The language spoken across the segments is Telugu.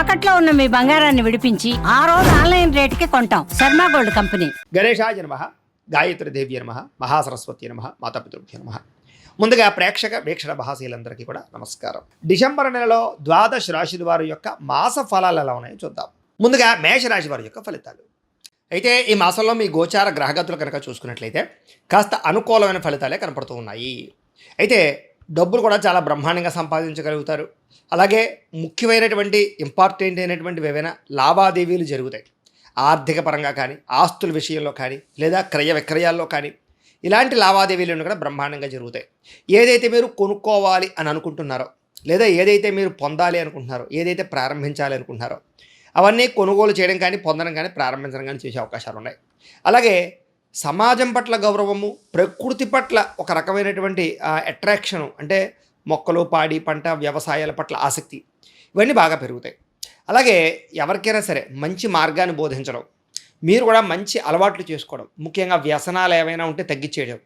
తాకట్లో ఉన్న మీ బంగారాన్ని విడిపించి ఆ రోజు ఆన్లైన్ రేటుకి కొంటాం. Sharma gold company. గణేశాయ నమ గాయత్రి దేవి నమ మహాసరస్వతి నమ మాతాపితృభ్య నమ. ముందుగా ప్రేక్షక వీక్షణ మహాశీలందరికీ కూడా నమస్కారం. డిసెంబర్ నెలలో ద్వాదశ రాశుల వారి యొక్క మాస ఫలాలు ఎలా ఉన్నాయో చూద్దాం. ముందుగా మేషరాశి వారి యొక్క ఫలితాలు. అయితే ఈ మాసంలో మీ గోచార గ్రహగతులు కనుక చూసుకున్నట్లయితే కాస్త అనుకూలమైన ఫలితాలే కనపడుతూ ఉన్నాయి. అయితే డబ్బులు కూడా చాలా బ్రహ్మాండంగా సంపాదించగలుగుతారు. అలాగే ముఖ్యమైనటువంటి ఇంపార్టెంట్ అయినటువంటి ఏవైనా లావాదేవీలు జరుగుతాయి. ఆర్థిక పరంగా కానీ ఆస్తుల విషయంలో కానీ లేదా క్రయ విక్రయాల్లో కానీ ఇలాంటి లావాదేవీలను కూడా బ్రహ్మాండంగా జరుగుతాయి. ఏదైతే మీరు కొనుక్కోవాలి అని అనుకుంటున్నారో లేదా ఏదైతే మీరు పొందాలి అనుకుంటున్నారో ఏదైతే ప్రారంభించాలి అనుకుంటున్నారో అవన్నీ కొనుగోలు చేయడం కానీ పొందడం కానీ ప్రారంభించడం కానీ చేసే అవకాశాలు ఉన్నాయి అలాగే సమాజం పట్ల గౌరవము ప్రకృతి పట్ల ఒక రకమైనటువంటి అట్రాక్షను అంటే మొక్కలు పాడి పంట వ్యవసాయాల పట్ల ఆసక్తి ఇవన్నీ బాగా పెరుగుతాయి. అలాగే ఎవరికైనా సరే మంచి మార్గాన్ని బోధించడం మీరు కూడా మంచి అలవాట్లు చేసుకోవడం ముఖ్యంగా వ్యసనాలు ఏమైనా ఉంటే తగ్గించేయడం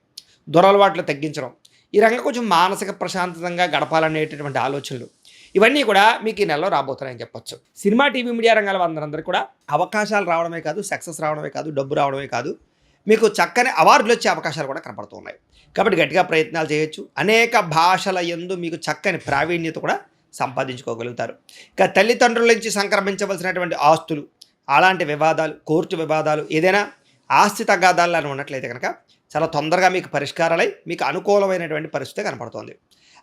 దురలవాట్లు తగ్గించడం ఈ రంగం కొంచెం మానసిక ప్రశాంతంగా గడపాలనేటటువంటి ఆలోచనలు ఇవన్నీ కూడా మీకు ఈ నెలలో రాబోతున్నాయని చెప్పొచ్చు. సినిమా టీవీ మీడియా రంగాల వారందరూ కూడా అవకాశాలు రావడమే కాదు సక్సెస్ రావడమే కాదు డబ్బు రావడమే కాదు మీకు చక్కని అవార్డులు వచ్చే అవకాశాలు కూడా కనపడుతూ ఉన్నాయి కాబట్టి గట్టిగా ప్రయత్నాలు చేయొచ్చు. అనేక భాషల ఎందు మీకు చక్కని ప్రావీణ్యత కూడా సంపాదించుకోగలుగుతారు. ఇక తల్లిదండ్రుల నుంచి సంక్రమించవలసినటువంటి ఆస్తులు అలాంటి వివాదాలు కోర్టు వివాదాలు ఏదైనా ఆస్తి తగాదాలు ఉన్నట్లయితే కనుక చాలా తొందరగా మీకు పరిష్కారాలై మీకు అనుకూలమైనటువంటి పరిస్థితి కనపడుతోంది.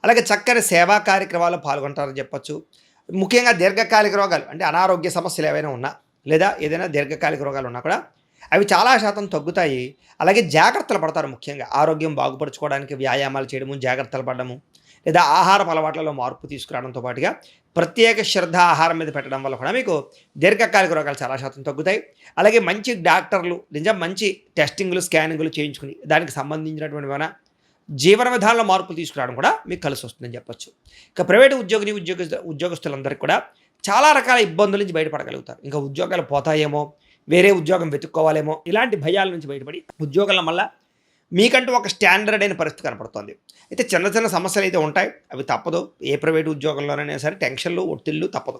అలాగే చక్కని సేవా కార్యక్రమాల్లో పాల్గొంటారని చెప్పొచ్చు. ముఖ్యంగా దీర్ఘకాలిక రోగాలు అంటే అనారోగ్య సమస్యలు ఏవైనా ఉన్నా లేదా ఏదైనా దీర్ఘకాలిక రోగాలు ఉన్నా కూడా అవి చాలా శాతం తగ్గుతాయి. అలాగే జాగ్రత్తలు పడతారు ముఖ్యంగా. ఆరోగ్యం బాగుపరచుకోవడానికి వ్యాయామాలు చేయడము జాగ్రత్తలు పడడము లేదా ఆహారపు అలవాట్లలో మార్పు తీసుకురావడంతో పాటుగా ప్రత్యేక శ్రద్ధ ఆహారం మీద పెట్టడం వల్ల కూడా మీకు దీర్ఘకాలిక రోగాలు చాలా శాతం తగ్గుతాయి. అలాగే మంచి డాక్టర్లు నిజం మంచి టెస్టింగ్లు స్కానింగ్లు చేయించుకుని దానికి సంబంధించినటువంటి మన జీవన విధానంలో మార్పులు తీసుకురావడం కూడా మీకు కలిసి వస్తుందని చెప్పొచ్చు. ఇక ప్రైవేటు ఉద్యోగిని ఉద్యోగ ఉద్యోగస్తులందరికీ కూడా చాలా రకాల ఇబ్బందుల నుంచి బయటపడగలుగుతారు. ఇంకా ఉద్యోగాలు పోతాయేమో వేరే ఉద్యోగం వెతుక్కోవాలేమో ఇలాంటి భయాల నుంచి బయటపడి ఉద్యోగాల వల్ల మీకంటూ ఒక స్టాండర్డ్ అయిన పరిస్థితి కనపడుతుంది. అయితే చిన్న చిన్న సమస్యలు అయితే ఉంటాయి. అవి తప్పదు. ఏ ప్రైవేట్ ఉద్యోగంలోనైనా సరే టెన్షన్లు ఒత్తిళ్ళు తప్పదు.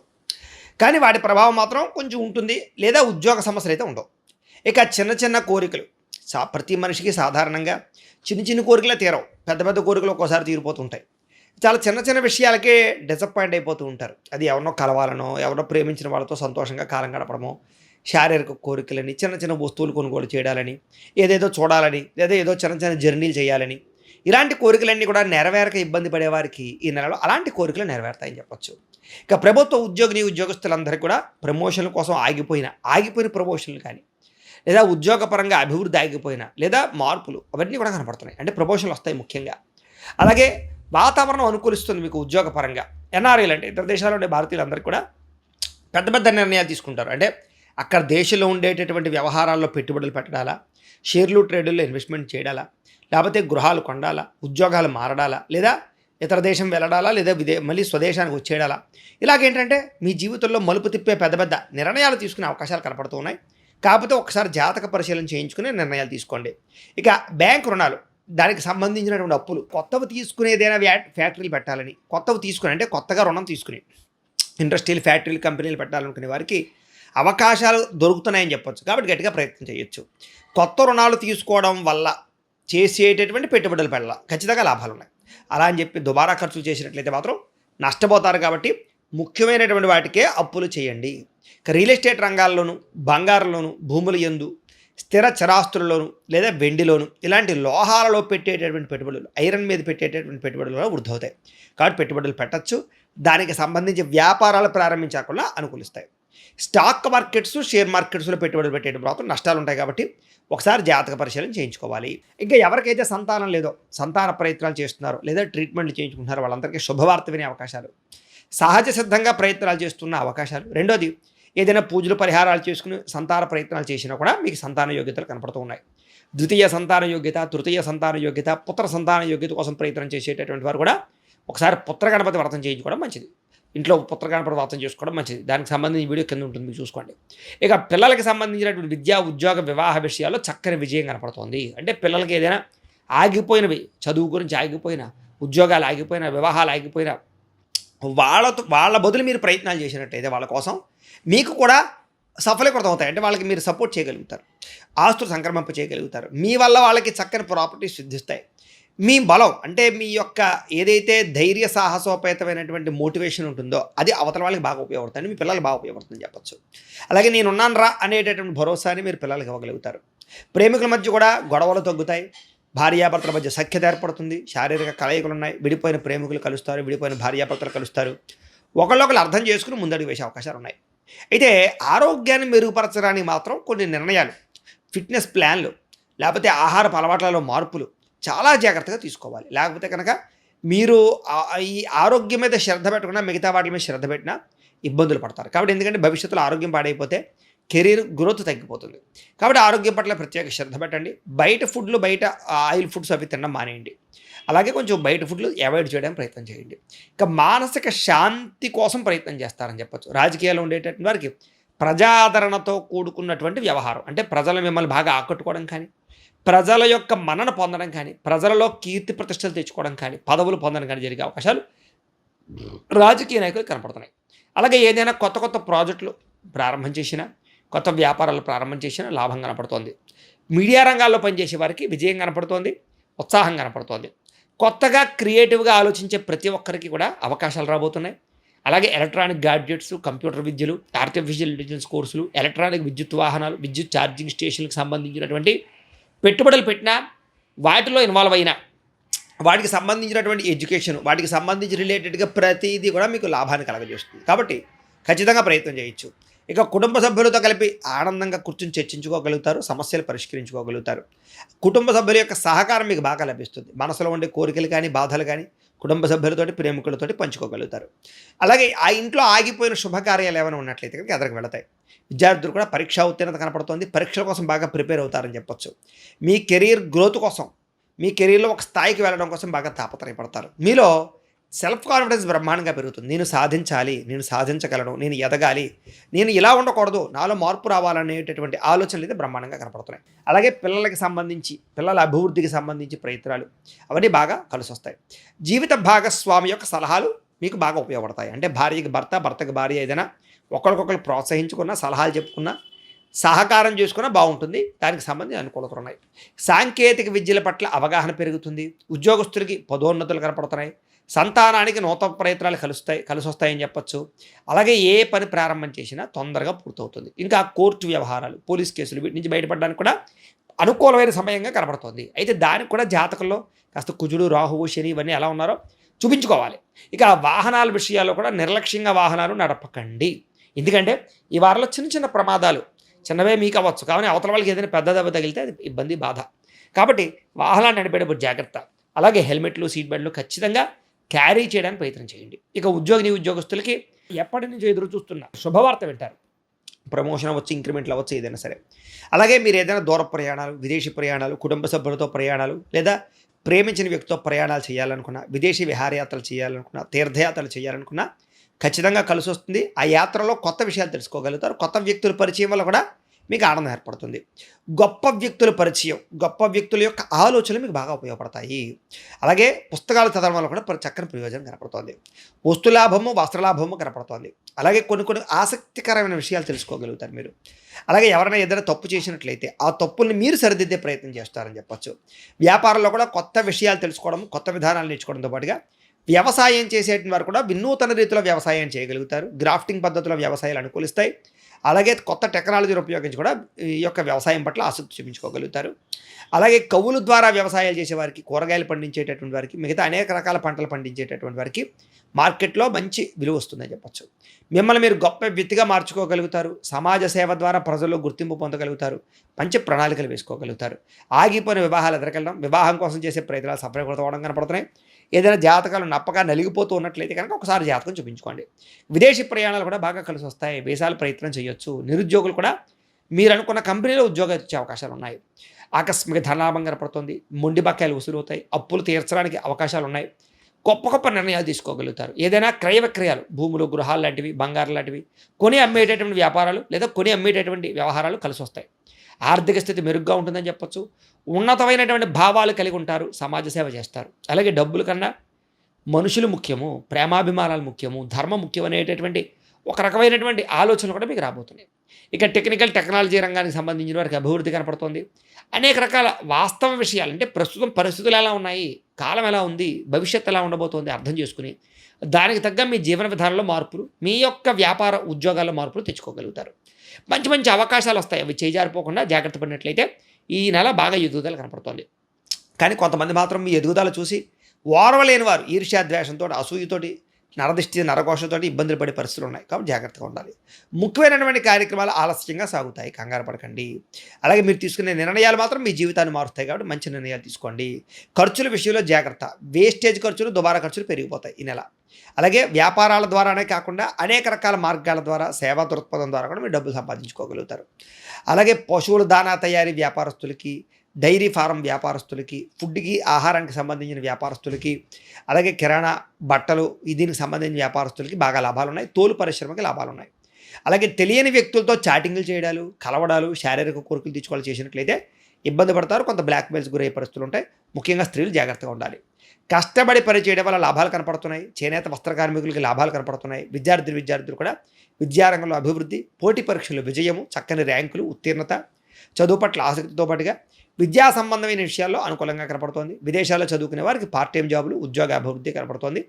కానీ వాటి ప్రభావం మాత్రం కొంచెం ఉంటుంది లేదా ఉద్యోగ సమస్యలు అయితే ఉండవు. ఇక చిన్న చిన్న కోరికలు. సా ప్రతి మనిషికి సాధారణంగా చిన్న చిన్న కోరికలే తీరవు. పెద్ద పెద్ద కోరికలు ఒక్కోసారి తీరిపోతుంటాయి. చాలా చిన్న చిన్న విషయాలకే డిసప్పాయింట్ అయిపోతూ ఉంటారు. అది ఎవరినో కలవాలనో ఎవరినో ప్రేమించిన వాళ్ళతో సంతోషంగా కాలం గడపడమో శారీరక కోరికలని చిన్న చిన్న వస్తువులు కొనుగోలు చేయాలని ఏదేదో చూడాలని లేదా ఏదో చిన్న చిన్న జర్నీలు చేయాలని ఇలాంటి కోరికలన్నీ కూడా నెరవేరక ఇబ్బంది పడేవారికి ఈ నెలలో అలాంటి కోరికలు నెరవేరుతాయని చెప్పొచ్చు. ఇక ప్రభుత్వ ఉద్యోగిని ఉద్యోగస్తులందరికీ కూడా ప్రమోషన్ల కోసం ఆగిపోయిన ఆగిపోయిన ప్రమోషన్లు కానీ లేదా ఉద్యోగపరంగా అభివృద్ధి ఆగిపోయిన లేదా మార్పులు అవన్నీ కూడా కనపడుతున్నాయి. అంటే ప్రమోషన్లు వస్తాయి ముఖ్యంగా. అలాగే వాతావరణం అనుకూలిస్తుంది మీకు ఉద్యోగపరంగా. ఎన్ఆర్ఐలు అంటే ఇతర దేశాల్లో ఉండే భారతీయులందరూ కూడా పెద్ద పెద్ద నిర్ణయాలు తీసుకుంటారు. అంటే అక్కడ దేశంలో ఉండేటటువంటి వ్యవహారాల్లో పెట్టుబడులు పెట్టడాలా? షేర్లు ట్రేడుల్లో ఇన్వెస్ట్మెంట్ చేయడాలా? లేకపోతే గృహాలు కొండాలా ఉద్యోగాలు మారడాలా? లేదా ఇతర దేశం వెళ్ళడాలా? లేదా విదే మళ్ళీ స్వదేశానికి వచ్చేయడాలా? ఇలాగేంటంటే మీ జీవితంలో మలుపు తిప్పే పెద్ద పెద్ద నిర్ణయాలు తీసుకునే అవకాశాలు కనపడుతూ ఉన్నాయి. కాకపోతే ఒకసారి జాతక పరిశీలన చేయించుకుని నిర్ణయాలు తీసుకోండి. ఇక బ్యాంక్ రుణాలు దానికి సంబంధించినటువంటి అప్పులు కొత్తవి తీసుకునేదైనా వ్యా ఫ్యాక్టరీలు పెట్టాలని కొత్తవి తీసుకుని అంటే కొత్తగా రుణం తీసుకుని ఇండస్ట్రియల్ ఫ్యాక్టరీలు కంపెనీలు పెట్టాలనుకునే వారికి అవకాశాలు దొరుకుతున్నాయని చెప్పొచ్చు. కాబట్టి గట్టిగా ప్రయత్నం చేయొచ్చు. కొత్త రుణాలు తీసుకోవడం వల్ల చేసేటటువంటి పెట్టుబడులు పెట్టాల ఖచ్చితంగా లాభాలు ఉన్నాయి. అలా అని చెప్పి దుబారా ఖర్చులు చేసినట్లయితే మాత్రం నష్టపోతారు కాబట్టి ముఖ్యమైనటువంటి వాటికే అప్పులు చేయండి. రియల్ ఎస్టేట్ రంగాల్లోనూ బంగారంలోను భూముల ఎందు స్థిర చరాస్తులలోను లేదా వెండిలోను ఇలాంటి లోహాలలో పెట్టేటటువంటి పెట్టుబడులు ఐరన్ మీద పెట్టేటటువంటి పెట్టుబడులు కూడా వృద్ధి అవుతాయి కాబట్టి పెట్టుబడులు పెట్టచ్చు. దానికి సంబంధించి వ్యాపారాలు ప్రారంభించకుండా అనుకూలిస్తాయి. స్టాక్ మార్కెట్స్ షేర్ మార్కెట్స్లో పెట్టుబడులు పెట్టేటప్పుడు మాత్రం నష్టాలు ఉంటాయి కాబట్టి ఒకసారి జాతక పరిశీలన చేయించుకోవాలి. ఇంకా ఎవరికైతే సంతానం లేదో సంతాన ప్రయత్నాలు చేస్తున్నారో లేదా ట్రీట్మెంట్లు చేయించుకుంటున్నారో వాళ్ళందరికీ శుభవార్త వినే అవకాశాలు. సహజ సిద్ధంగా ప్రయత్నాలు చేస్తున్న అవకాశాలు. రెండోది ఏదైనా పూజలు పరిహారాలు చేసుకుని సంతాన ప్రయత్నాలు చేసినా కూడా మీకు సంతాన యోగ్యతలు కనపడుతూ ఉన్నాయి. ద్వితీయ సంతాన యోగ్యత తృతీయ సంతాన యోగ్యత పుత్ర సంతాన యోగ్యత కోసం ప్రయత్నం చేసేటటువంటి వారు కూడా ఒకసారి పుత్ర గణపతి వ్రతం చేయించుకోవడం మంచిది. ఇంట్లో పుత్ర గణపతి చేసుకోవడం మంచిది. దానికి సంబంధించిన వీడియో కింద ఉంటుంది మీరు చూసుకోండి. ఇక పిల్లలకి సంబంధించినటువంటి విద్యా ఉద్యోగ వివాహ విషయాల్లో చక్కని విజయం కనపడుతోంది. అంటే పిల్లలకి ఏదైనా ఆగిపోయినవి చదువు గురించి ఆగిపోయిన ఉద్యోగాలు ఆగిపోయిన వివాహాలు ఆగిపోయిన వాళ్ళతో వాళ్ళ బదులు మీరు ప్రయత్నాలు చేసినట్టయితే వాళ్ళ కోసం మీకు కూడా సఫలీకృతం అవుతాయి. అంటే వాళ్ళకి మీరు సపోర్ట్ చేయగలుగుతారు. ఆస్తులు సంక్రమింప చేయగలుగుతారు మీ వల్ల వాళ్ళకి చక్కని ప్రాపర్టీస్ సిద్ధిస్తాయి. మీ బలం అంటే మీ యొక్క ఏదైతే ధైర్య సాహసోపేతమైనటువంటి మోటివేషన్ ఉంటుందో అది అవతల వాళ్ళకి బాగా ఉపయోగపడుతుంది మీ పిల్లలకు బాగా ఉపయోగపడుతుంది చెప్పొచ్చు. అలాగే నేను ఉన్నాను రా అనేటటువంటి భరోసాని మీరు పిల్లలకి ఇవ్వగలుగుతారు. ప్రేమికుల మధ్య కూడా గొడవలు తగ్గుతాయి భార్యాభర్తల మధ్య సఖ్యత ఏర్పడుతుంది శారీరక కలయికలు ఉన్నాయి విడిపోయిన ప్రేమికులు కలుస్తారు విడిపోయిన భార్యాభర్తలు కలుస్తారు. ఒకళ్ళొకరు అర్థం చేసుకుని ముందడుగు వేసే అవకాశాలు ఉన్నాయి. అయితే ఆరోగ్యాన్ని మెరుగుపరచడానికి మాత్రం కొన్ని నిర్ణయాలు ఫిట్నెస్ ప్లాన్లు లేకపోతే ఆహారపు అలవాట్లలో మార్పులు చాలా జాగ్రత్తగా తీసుకోవాలి. లేకపోతే కనుక మీరు ఈ ఆరోగ్యం మీద శ్రద్ధ పెట్టకుండా మిగతా వాటి మీద శ్రద్ధ పెట్టినా ఇబ్బందులు పడతారు. కాబట్టి ఎందుకంటే భవిష్యత్తులో ఆరోగ్యం పాడైపోతే కెరీర్ గ్రోత్ తగ్గిపోతుంది. కాబట్టి ఆరోగ్యం పట్ల ప్రత్యేక శ్రద్ధ పెట్టండి. బయట ఫుడ్లు బయట ఆయిల్ ఫుడ్స్ అవి తినడం మానేయండి. అలాగే కొంచెం బయట ఫుడ్లు అవాయిడ్ చేయడానికి ప్రయత్నం చేయండి. ఇంకా మానసిక శాంతి కోసం ప్రయత్నం చేస్తారని చెప్పచ్చు. రాజకీయాల్లో ఉండేటటువంటి వారికి ప్రజాదరణతో కూడుకున్నటువంటి వ్యవహారం. అంటే ప్రజలు మిమ్మల్ని బాగా ఆకట్టుకోవడం కానీ ప్రజల యొక్క మన్నన పొందడం కానీ ప్రజలలో కీర్తి ప్రతిష్టలు తెచ్చుకోవడం కానీ పదవులు పొందడం కానీ జరిగే అవకాశాలు రాజకీయ నాయకులు కనపడుతున్నాయి. అలాగే ఏదైనా కొత్త కొత్త ప్రాజెక్టులు ప్రారంభం చేసినా కొత్త వ్యాపారాలు ప్రారంభం చేసినా లాభం కనపడుతోంది. మీడియా రంగాల్లో పనిచేసే వారికి విజయం కనపడుతోంది ఉత్సాహం కనపడుతోంది. కొత్తగా క్రియేటివ్గా ఆలోచించే ప్రతి ఒక్కరికి కూడా అవకాశాలు రాబోతున్నాయి. అలాగే ఎలక్ట్రానిక్ గాడ్జెట్స్ కంప్యూటర్ విద్యలు ఆర్టిఫిషియల్ ఇంటెలిజెన్స్ కోర్సులు ఎలక్ట్రానిక్ విద్యుత్ వాహనాలు విద్యుత్ ఛార్జింగ్ స్టేషన్లకు సంబంధించినటువంటి పెట్టుబడులు పెట్టినా వాటిలో ఇన్వాల్వ్ అయినా. వాటికి సంబంధించినటువంటి ఎడ్యుకేషన్ వాటికి సంబంధించి రిలేటెడ్గా ప్రతిదీ కూడా మీకు లాభాన్ని కలగజేస్తుంది. కాబట్టి ఖచ్చితంగా ప్రయత్నం చేయొచ్చు. ఇక కుటుంబ సభ్యులతో కలిపి ఆనందంగా కూర్చొని చర్చించుకోగలుగుతారు సమస్యలు పరిష్కరించుకోగలుగుతారు. కుటుంబ సభ్యుల యొక్క సహకారం మీకు బాగా లభిస్తుంది. మనసులో ఉండే కోరికలు కానీ బాధలు కానీ కుటుంబ సభ్యులతోటి ప్రేమికులతోటి పంచుకోగలుగుతారు. అలాగే ఆ ఇంట్లో ఆగిపోయిన శుభకార్యాలు ఏమైనా ఉన్నట్లయితే కనుక ఎదరికి వెళతాయి. విద్యార్థులు కూడా పరీక్షా ఉత్తీర్ణత కనపడుతోంది. పరీక్షల కోసం బాగా ప్రిపేర్ అవుతారని చెప్పొచ్చు. మీ కెరీర్ గ్రోత్ కోసం మీ కెరీర్లో ఒక స్థాయికి వెళ్ళడం కోసం బాగా తాపత్రయపడతారు. మీలో సెల్ఫ్ కాన్ఫిడెన్స్ బ్రహ్మాండంగా పెరుగుతుంది. నేను సాధించాలి నేను సాధించగలను నేను ఎదగాలి నేను ఇలా ఉండకూడదు నాలో మార్పు రావాలనేటటువంటి ఆలోచనలు అయితే బ్రహ్మాండంగా కనపడుతున్నాయి. అలాగే పిల్లలకి సంబంధించి పిల్లల అభివృద్ధికి సంబంధించి ప్రయత్నాలు అవన్నీ బాగా కలిసి వస్తాయి జీవిత భాగస్వామి యొక్క సలహాలు మీకు బాగా ఉపయోగపడతాయి. అంటే భార్యకి భర్త భర్తకి భార్య ఏదైనా ఒకరికొకరు ప్రోత్సహించుకున్న సలహాలు చెప్పుకున్నా సహకారం చేసుకున్నా బాగుంటుంది. దానికి సంబంధించి అనుకూలతలు ఉన్నాయి. సాంకేతిక విద్యల పట్ల అవగాహన పెరుగుతుంది. ఉద్యోగస్తులకి పదోన్నతులు కనపడుతున్నాయి. సంతానానికి నూతన ప్రయత్నాలు కలుస్తాయి కలిసి వస్తాయని చెప్పచ్చు. అలాగే ఏ పని ప్రారంభం చేసినా తొందరగా పూర్తవుతుంది. ఇంకా కోర్టు వ్యవహారాలు పోలీస్ కేసులు వీటి నుంచి బయటపడడానికి కూడా అనుకూలమైన సమయంగా కనబడుతుంది. అయితే దానికి కూడా జాతకంలో కాస్త కుజుడు రాహువు శని ఇవన్నీ ఎలా ఉన్నారో చూపించుకోవాలి. ఇక వాహనాల విషయాల్లో కూడా నిర్లక్ష్యంగా వాహనాలు నడపకండి. ఎందుకంటే ఈ వారంలో చిన్న చిన్న ప్రమాదాలు చిన్నవే మీకు అవ్వచ్చు. కానీ అవతల వాళ్ళకి ఏదైనా పెద్ద దెబ్బ తగిలితే అది ఇబ్బంది బాధ. కాబట్టి వాహనాలు నడిపేటప్పుడు జాగ్రత్త. అలాగే హెల్మెట్లు సీట్ బెల్ట్లు ఖచ్చితంగా క్యారీ చేయడానికి ప్రయత్నం చేయండి. ఇక ఉద్యోగిని ఉద్యోగస్తులకి ఎప్పటి నుంచి ఎదురు చూస్తున్న శుభవార్త వింటారు. ప్రమోషన్ అవ్వచ్చు ఇంక్రిమెంట్లు అవ్వచ్చు ఏదైనా సరే. అలాగే మీరు ఏదైనా దూర ప్రయాణాలు విదేశీ ప్రయాణాలు కుటుంబ సభ్యులతో ప్రయాణాలు లేదా ప్రేమించిన వ్యక్తితో ప్రయాణాలు చేయాలనుకున్నా విదేశీ విహారయాత్రలు చేయాలనుకున్నా తీర్థయాత్రలు చేయాలనుకున్నా ఖచ్చితంగా కలిసి వస్తుంది ఆ యాత్రలో కొత్త విషయాలు తెలుసుకోగలుగుతారు. కొత్త వ్యక్తుల పరిచయం వల్ల కూడా మీకు ఆనందం ఏర్పడుతుంది. గొప్ప వ్యక్తుల పరిచయం గొప్ప వ్యక్తుల యొక్క ఆలోచనలు మీకు బాగా ఉపయోగపడతాయి. అలాగే పుస్తకాలు చదవడం వల్ల కూడా ప్ర- చక్కని ప్రయోజనం కనపడుతుంది. వస్తులాభము వస్త్రలాభము కనపడుతోంది. అలాగే కొన్ని కొన్ని ఆసక్తికరమైన విషయాలు తెలుసుకోగలుగుతారు మీరు. అలాగే ఎవరైనా ఏదైనా తప్పు చేసినట్లయితే ఆ తప్పుల్ని మీరు సరిదిద్దే ప్రయత్నం చేస్తారని చెప్పచ్చు. వ్యాపారంలో కూడా కొత్త విషయాలు తెలుసుకోవడం కొత్త విధానాలు నేర్చుకోవడంతో పాటుగా వ్యవసాయం చేసేటి వారు కూడా వినూతన రీతిలో వ్యవసాయం చేయగలుగుతారు. గ్రాఫ్టింగ్ పద్ధతిలో వ్యవసాయాలు అనుకూలిస్తాయి. అలాగే కొత్త టెక్నాలజీని ఉపయోగించి కూడా ఈ యొక్క వ్యవసాయం పట్ల ఆసక్తి చూపించుకోగలుగుతారు. అలాగే కవుల ద్వారా వ్యవసాయాలు చేసేవారికి కూరగాయలు పండించేటటువంటి వారికి మిగతా అనేక రకాల పంటలు పండించేటటువంటి వారికి మార్కెట్లో మంచి విలువ వస్తుందని చెప్పచ్చు. మిమ్మల్ని మీరు గొప్ప వ్యక్తిగా మార్చుకోగలుగుతారు. సమాజ సేవ ద్వారా ప్రజల్లో గుర్తింపు పొందగలుగుతారు. మంచి ప్రణాళికలు వేసుకోగలుగుతారు. ఆగిపోయిన వివాహాలు ఎదురకెళ్ళడం వివాహం కోసం చేసే ప్రయత్నాలు సఫలీకృతం కనపడుతున్నాయి. ఏదైనా జాతకాలు నప్పగా నలిగిపోతూ ఉన్నట్లయితే కనుక ఒకసారి జాతకం చూపించుకోండి. విదేశీ ప్రయాణాలు కూడా బాగా కలిసి వస్తాయి. వేసాలు ప్రయత్నం చేయొచ్చు. నిరుద్యోగులు కూడా మీరు అనుకున్న కంపెనీలో ఉద్యోగం ఇచ్చే అవకాశాలు ఉన్నాయి. ఆకస్మిక ధనలాభం కనపడుతుంది మొండి బకాయిలు వసూలవుతాయి. అప్పులు తీర్చడానికి అవకాశాలు ఉన్నాయి గొప్ప గొప్ప నిర్ణయాలు తీసుకోగలుగుతారు. ఏదైనా క్రయ విక్రయాలు భూములు గృహాలు లాంటివి బంగారం లాంటివి కొని అమ్మేటటువంటి వ్యాపారాలు లేదా కొని అమ్మేటటువంటి వ్యవహారాలు కలిసి వస్తాయి. ఆర్థిక స్థితి మెరుగ్గా ఉంటుందని చెప్పొచ్చు. ఉన్నతమైనటువంటి భావాలు కలిగి ఉంటారు. సమాజ సేవ చేస్తారు. అలాగే డబ్బుల కన్నా మనుషులు ముఖ్యము ప్రేమాభిమానాలు ముఖ్యము ధర్మం ముఖ్యం అనేటటువంటి ఒక రకమైనటువంటి ఆలోచనలు కూడా మీకు రాబోతున్నాయి. ఇక టెక్నికల్ టెక్నాలజీ రంగానికి సంబంధించిన వారికి అభివృద్ధి కనపడుతోంది. అనేక రకాల వాస్తవ విషయాలు అంటే ప్రస్తుతం పరిస్థితులు ఎలా ఉన్నాయి కాలం ఎలా ఉంది భవిష్యత్తు ఎలా ఉండబోతోంది అర్థం చేసుకుని దానికి తగ్గ మీ జీవన విధానంలో మార్పులు మీ యొక్క వ్యాపార ఉద్యోగాల్లో మార్పులు తెచ్చుకోగలుగుతారు. మంచి మంచి అవకాశాలు వస్తాయి అవి చేజారిపోకుండా జాగ్రత్త పడినట్లయితే ఈ నెల బాగా ఎదుగుదల కనపడుతోంది. కానీ కొంతమంది మాత్రం మీ ఎదుగుదల చూసి ఓర్వలేని వారు ఈర్ష్యాద్వేషంతో అసూయతోటి నరదిష్టి నరకోశంతో ఇబ్బందులు పడే పరిస్థితులు ఉన్నాయి. కాబట్టి జాగ్రత్తగా ఉండాలి. ముఖ్యమైనటువంటి కార్యక్రమాలు ఆలస్యంగా సాగుతాయి. కంగారు పడకండి. అలాగే మీరు తీసుకునే నిర్ణయాలు మాత్రం మీ జీవితాన్ని మారుస్తాయి. కాబట్టి మంచి నిర్ణయాలు తీసుకోండి. ఖర్చుల విషయంలో జాగ్రత్త. వేస్టేజ్ ఖర్చులు దుబారా ఖర్చులు పెరిగిపోతాయి ఈ నెల. అలాగే వ్యాపారాల ద్వారానే కాకుండా అనేక రకాల మార్గాల ద్వారా సేవా దృక్పథం ద్వారా కూడా మీరు డబ్బులు సంపాదించుకోగలుగుతారు. అలాగే పశువుల దానా తయారీ వ్యాపారస్తులకి డైరీ ఫారం వ్యాపారస్తులకి ఫుడ్కి ఆహారానికి సంబంధించిన వ్యాపారస్తులకి అలాగే కిరాణా బట్టలు దీనికి సంబంధించిన వ్యాపారస్తులకి బాగా లాభాలు ఉన్నాయి తోలు పరిశ్రమకి లాభాలు ఉన్నాయి అలాగే తెలియని వ్యక్తులతో చాటింగ్లు చేయడాలు కలవడాలు శారీరక కోరికలు తీసుకోవాలి చేసినట్లయితే ఇబ్బంది పడతారు. కొంత బ్లాక్మెయిల్స్ గురయ్యే పరిస్థితులు ఉంటాయి. ముఖ్యంగా స్త్రీలు జాగ్రత్తగా ఉండాలి. కష్టపడి పని చేయడం వల్ల లాభాలు కనపడుతున్నాయి. చేనేత వస్త్ర కార్మికులకి లాభాలు కనపడుతున్నాయి. విద్యార్థులు విద్యార్థులు కూడా విద్యారంగంలో అభివృద్ధి పోటీ పరీక్షలు విజయము చక్కని ర్యాంకులు ఉత్తీర్ణత చదువు పట్ల ఆసక్తితో పాటుగా విద్యా సంబంధమైన విషయాల్లో అనుకూలంగా కనపడుతోంది. విదేశాల్లో చదువుకునే వారికి పార్ట్ టైం జాబులు ఉద్యోగ అభివృద్ధి కనపడుతోంది.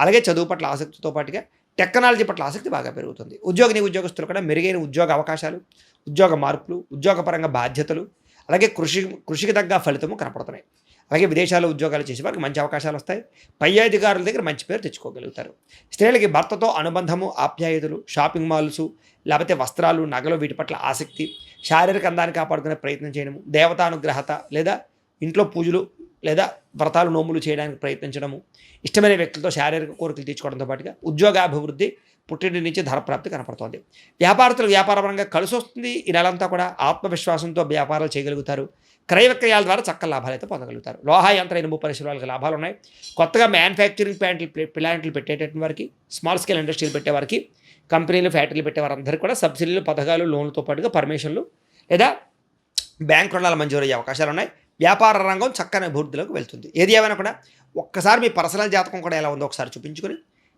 అలాగే చదువు పట్ల ఆసక్తితో పాటుగా టెక్నాలజీ పట్ల ఆసక్తి బాగా పెరుగుతుంది. ఉద్యోగిని ఉద్యోగస్తులు కూడా మెరుగైన ఉద్యోగ అవకాశాలు ఉద్యోగ మార్పులు ఉద్యోగపరంగా బాధ్యతలు అలాగే కృషి కృషికి తగ్గ ఫలితము కనపడుతున్నాయి. అలాగే విదేశాల్లో ఉద్యోగాలు చేసే వారికి మంచి అవకాశాలు వస్తాయి. పై అధికారుల దగ్గర మంచి పేరు తెచ్చుకోగలుగుతారు. స్త్రీలకి భర్తతో అనుబంధము ఆప్యాయతలు షాపింగ్ మాల్స్ లేకపోతే వస్త్రాలు నగలు వీటి పట్ల ఆసక్తి శారీరక అందాన్ని కాపాడుకునే ప్రయత్నం చేయడము దేవతానుగ్రహత లేదా ఇంట్లో పూజలు లేదా వ్రతాలు నోములు చేయడానికి ప్రయత్నించడము ఇష్టమైన వ్యక్తులతో శారీరక కోరికలు తీర్చుకోవడంతో పాటుగా ఉద్యోగాభివృద్ధి పుట్టింటి నుంచి ధనప్రాప్తి కనపడుతోంది. వ్యాపారస్తులు వ్యాపారపరంగా కలిసి వస్తుంది. ఈ నెలంతా కూడా ఆత్మవిశ్వాసంతో వ్యాపారాలు చేయగలుగుతారు. క్రయ విక్రయాల ద్వారా చక్క లాభాలు అయితే పొందగలుగుతారు. లోహ ఇనుము పరిశ్రమ వాళ్ళకి లాభాలు ఉన్నాయి. కొత్తగా మ్యానుఫ్యాక్చరింగ్ ప్లాంట్లు ప్లాంట్లు పెట్టేటటువంటి వారికి స్మాల్ స్కేల్ ఇండస్ట్రీలు పెట్టే వారికి కంపెనీలు ఫ్యాక్టరీలు పెట్టేవారందరికీ కూడా సబ్సిడీలు పథకాలు లోన్లతో పాటుగా పర్మిషన్లు లేదా బ్యాంక్ రుణాలు మంజూరు అయ్యే అవకాశాలు ఉన్నాయి. వ్యాపార రంగం చక్కని అభివృద్ధిలోకి వెళ్తుంది. ఏది ఏమైనా కూడా ఒక్కసారి మీ పర్సనల్ జాతకం కూడా ఎలా ఉందో ఒకసారి చూపించుకొని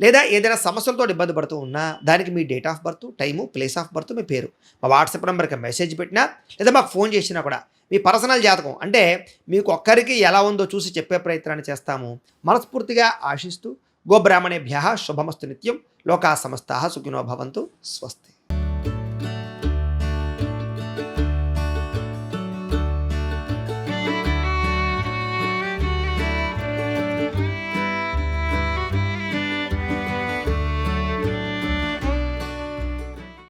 లేదా ఏదైనా సమస్యలతో ఇబ్బంది పడుతూ ఉన్నా దానికి మీ date of birth time place of birth మీ పేరు. మా వాట్సాప్ నెంబర్కి మెసేజ్ పెట్టినా లేదా మాకు ఫోన్ చేసినా కూడా మీ పర్సనల్ జాతకం అంటే మీకు ఒక్కరికి ఎలా ఉందో చూసి చెప్పే ప్రయత్నాన్ని చేస్తాము. మనస్ఫూర్తిగా ఆశిస్తూ గోబ్రాహ్మణేభ్య శుభమస్తు నిత్యం లోకా సమస్త సుఖినో భవంతు. స్వస్తి.